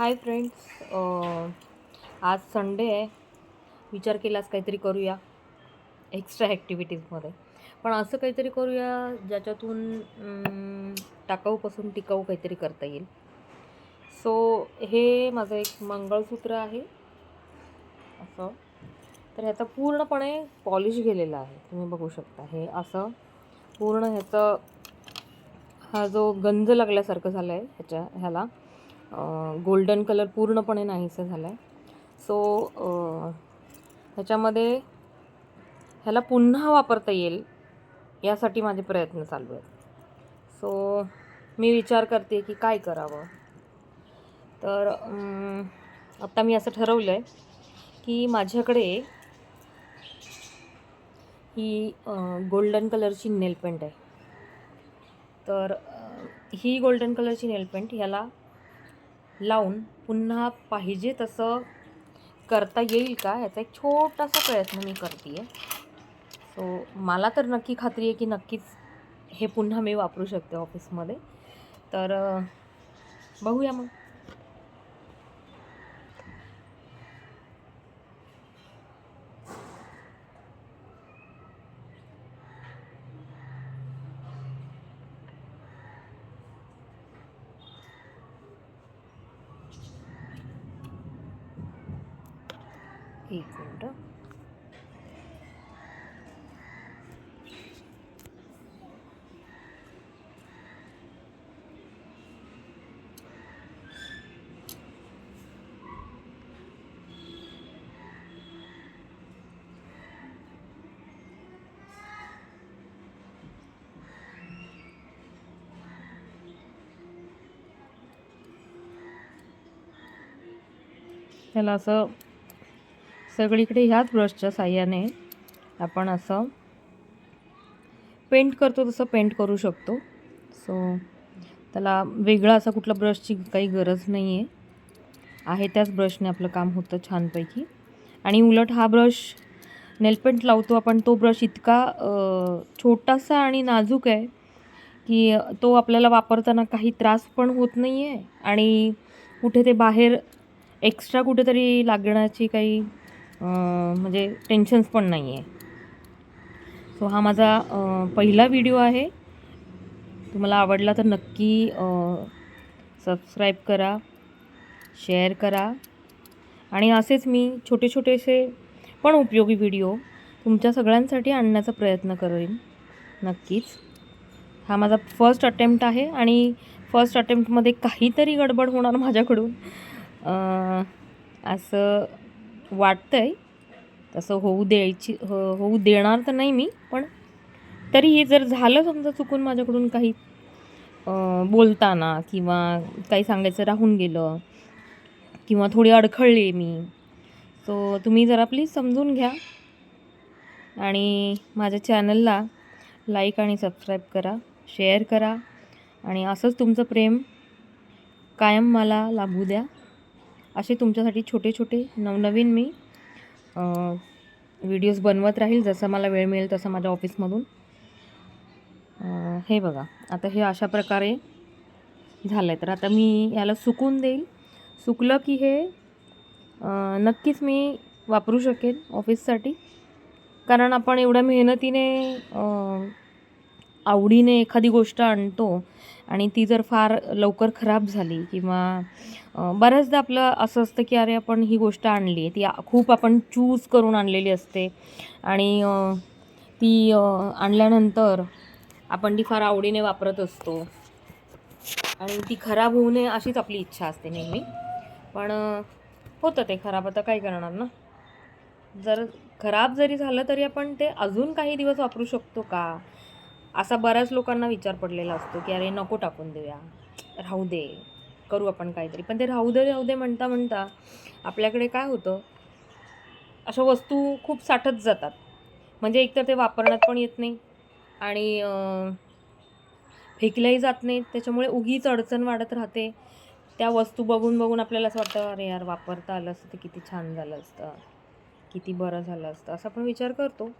Hi friends आज Sunday आहे. विचार केलास काहीतरी करूया. एक्स्ट्रा ॲक्टिव्हिटीजमध्ये पण असं काहीतरी करूया ज्याच्यातून टाकाऊपासून टिकाऊ काहीतरी करता येईल. सो हे माझं एक मंगळसूत्र आहे. असं. तर ह्याचा पूर्णपणे पॉलिश गेलेला आहे. तुम्ही बघू शकता. हे असं पूर्ण ह्याचं हा जो गंज लागल्यासारखं झालं आहे ह्याच्या ह्याला. गोल्डन कलर पूर्णपणे नाहीसा झाला आहे सो ह्याच्यामध्ये ह्याला पुन्हा वापरता येईल यासाठी माझे प्रयत्न चालू आहेत. सो मी विचार करते की काय करावं. तर आत्ता मी असं ठरवलं आहे की माझ्याकडे ही गोल्डन कलरची नेल पेंट आहे. तर ही गोल्डन कलरची नेल पेंट ह्याला लावून पुन्हा पाहिजे तसं करता येईल का? याचा एक छोटासा प्रयत्न मी करते आहे सो मला तर नक्की खात्री आहे की नक्कीच हे पुन्हा मी वापरू शकते ऑफिसमध्ये. तर बघूया मग. एक मिनटं त्याला असं सगळीकडे ह्याच ब्रशच्या साह्याने आपण असं पेंट करतो तसं पेंट करू शकतो. सो त्याला वेगळा असा कुठला ब्रशची काही गरज नाही आहे आहे त्याच ब्रशने आपलं काम होतं छानपैकी. आणि उलट हा ब्रश नेलपेंट लावतो आपण तो ब्रश इतका छोटासा आणि नाजूक आहे की तो आपल्याला वापरताना काही त्रास पण होत नाही आहे आणि कुठे ते बाहेर एक्स्ट्रा कुठेतरी लागण्याची काही म्हणजे टेन्शन्स पण नाही आहे सो हा माझा पहिला व्हिडिओ आहे. तुम्हाला आवडला तर नक्की सबस्क्राईब करा शेअर करा. आणि असेच मी छोटे छोटेसे पण उपयोगी व्हिडिओ तुमच्या सगळ्यांसाठी आणण्याचा प्रयत्न करेन. नक्कीच. हा माझा फर्स्ट अटेम्प्ट आहे आणि फर्स्ट अटेम्प्टमध्ये काहीतरी गडबड होणार माझ्याकडून. असं वाटतं आहे तसं होऊ द्यायची हो होऊ देणार तर नाही मी पण तरी हे जर झालं समजा चुकून माझ्याकडून काही बोलताना किंवा काही सांगायचं राहून गेलं किंवा थोडी अडखळली मी सो तुम्ही जरा प्लीज समजून घ्या. आणि माझ्या चॅनलला लाईक आणि सबस्क्राईब करा शेअर करा. आणि असंच तुमचं प्रेम कायम मला लाभू द्या. असे तुमच्यासाठी छोटे छोटे नवनवीन मी व्हिडिओज बनवत राहील जसा मला वेळ मिळेल तसं माझ्या ऑफिसमधून हे बघा आता हे अशा प्रकारे झालं आहे तर आता मी याला सुकून देईल. सुकलं की हे नक्कीच मी वापरू शकेन ऑफिससाठी कारण आपण एवढ्या मेहनतीने आवडीने एखादी गोष्ट आणतो आणि ती जर फार लवकर खराब झाली किंवा बऱ्याचदा आपलं असं असतं की अरे आपण ही गोष्ट आणली ती खूप आपण चूज करून आणलेली असते. आणि ती आणल्यानंतर आपण ती फार आवडीने वापरत असतो. आणि ती खराब होऊ नये अशीच आपली इच्छा असते नेहमी. पण होतं ते खराब. आता काय करणार ना? जर खराब जरी झालं तरी आपण ते अजून काही दिवस वापरू शकतो का? असा बऱ्याच लोकांना विचार पडलेला असतो की अरे नको टाकून देऊया. राहू दे. करू आपण काहीतरी. पण ते राहू दे राहू दे म्हणता म्हणता आपल्याकडे काय होतं? अशा वस्तू खूप साठत जातात. म्हणजे एकतर ते वापरण्यात पण येत नाही आणि फेकल्याही जात नाहीत त्याच्यामुळे उगीच अडचण वाढत राहते. त्या वस्तू बघून बघून आपल्याला असं वाटतं अरे यार वापरता आलं असतं ते किती छान झालं असतं. किती बरं झालं असतं. असा आपण विचार करतो.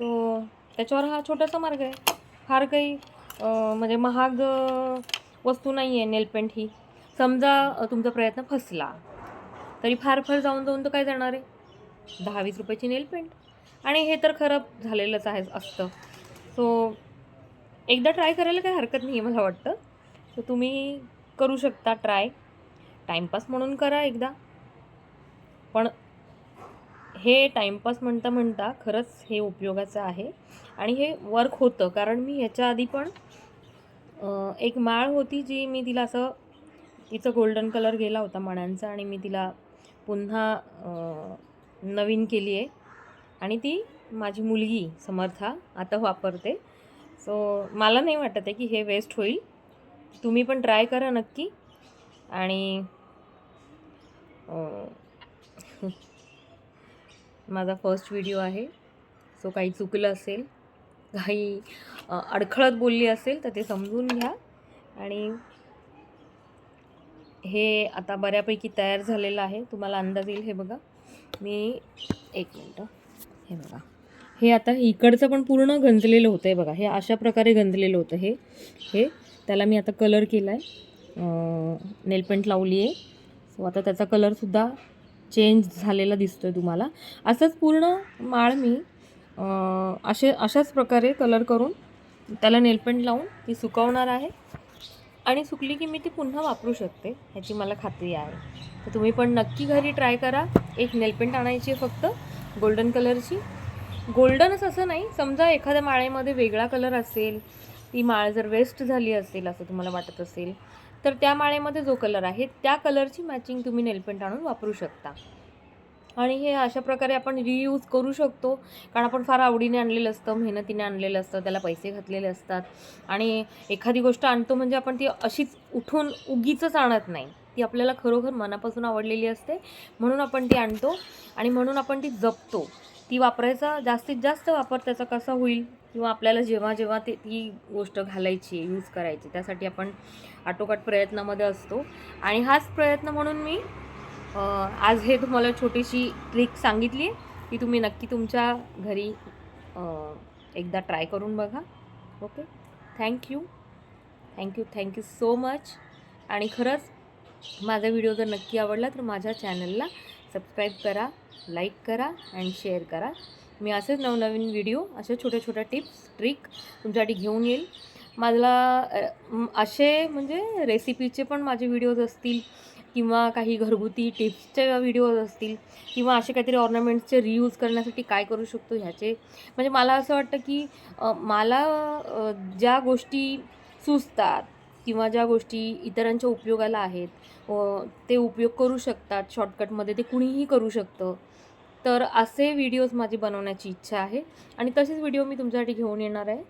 सो त्याच्यावर हा छोटासा मार्ग आहे. फार काही म्हणजे महाग वस्तू नाही आहे नेलपेंट ही. समजा तुमचा प्रयत्न फसला तरी फार फार जाऊन जाऊन तर काय जाणार आहे? दहा वीस रुपयाची नेलपेंट आणि हे तर खराब झालेलंच आहे असतं. सो एकदा ट्राय करायला काही हरकत नाही आहे मला वाटतं. तर तुम्ही करू शकता ट्राय. टाईमपास म्हणून करा एकदा. पण हे टाईमपास म्हणता म्हणता खरंच हे उपयोगाचं आहे. आणि हे वर्क होतं कारण मी ह्याच्या आधी पण एक माळ होती जी मी तिला असं तिचं गोल्डन कलर गेला होता मण्यांचा आणि मी तिला पुन्हा नवीन केली आहे. आणि ती माझी मुलगी समर्था आता वापरते. सो मला नाही वाटत आहे की हे वेस्ट होईल. तुम्ही पण ट्राय करा नक्की. आणि माझा फर्स्ट व्हिडिओ आहे. सो काही चुकलं असेल काही अडखळत बोलली असेल तर ते समजून घ्या. आणि हे आता बऱ्यापैकी तयार झालेलं आहे. तुम्हाला अंदाज येईल हे बघा. मी एक मिनटं हे. बघा. हे आता इकडचं पण पूर्ण गंजलेलं होतं आहे बघा. हे अशा प्रकारे गंजलेलं होतं हे. हे त्याला मी आता कलर केला आहे नेलपेंट लावली आहे सो आता त्याचा कलरसुद्धा चेंज झालेला दिसतो आहे तुम्हाला. असंच पूर्ण माळ मी असे अशाच प्रकारे कलर करून त्याला नेलपेंट लावून ती सुकवणार आहे. आणि सुकली की मी ती पुन्हा वापरू शकते ह्याची मला खात्री आहे. तर तुम्ही पण नक्की घरी ट्राय करा. एक नेलपेंट आणायची आहे फक्त गोल्डन कलरची. गोल्डनच असं नाही समजा एखाद्या माळेमध्ये वेगळा कलर असेल ती माळ जर वेस्ट झाली असेल असं तुम्हाला वाटत असेल तर त्या माळेमध्ये जो कलर आहे त्या कलरची मॅचिंग तुम्ही नेलपेंट आणून वापरू शकता. आणि हे अशा प्रकारे आपण रियूज करू शकतो. कारण आपण फार आवडीने आणलेलं असतं मेहनतीने आणलेलं असतं त्याला पैसे घातलेले असतात. आणि एखादी गोष्ट आणतो म्हणजे आपण ती अशीच उठून उगीचच आणत नाही. ती आपल्याला खरोखर मनापासून आवडलेली असते. म्हणून आपण ती आणतो आणि म्हणून आपण ती जपतो. ती वापरायचा जास्तीत जास्त वापर त्याचा कसा होईल? किंवा आपल्याला जेव्हा जेव्हा ते ती गोष्ट घालायची यूज करायची त्यासाठी आपण आटोकाट प्रयत्नामध्ये असतो. आणि हाच प्रयत्न म्हणून मी आज हे तुम्हाला छोटीशी ट्रिक सांगितली आहे तुम्ही नक्की तुमच्या घरी एकदा ट्राय करून बघा. Okay thank you thank you thank you so much आणि खरंच माझा व्हिडिओ जर नक्की आवडला तर माझ्या चॅनलला सबस्क्राईब करा. लाईक करा अँड शेअर करा. मी असेच नवनवीन व्हिडिओ अशा छोट्या छोट्या टिप्स ट्रिक तुमच्यासाठी घेऊन येईल. मला असे म्हणजे रेसिपीचे पण माझे व्हिडिओज असतील किंवा काही घरगुती टिप्सचे व्हिडिओज असतील किंवा असे काहीतरी ऑर्नामेंट्सचे रियूज करण्यासाठी काय करू शकतो ह्याचे. म्हणजे मला असं वाटतं की मला ज्या गोष्टी सुचतात किंवा ज्या गोष्टी इतरांच्या उपयोगाला आहेत ते उपयोग करू शकतात शॉर्टकटमध्ये ते कुणीही करू शकतं. तर असे व्हिडिओज माझी बनवण्याची इच्छा आहे. आणि तसेच व्हिडिओ मी तुमच्यासाठी घेऊन येणार आहे.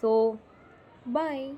So bye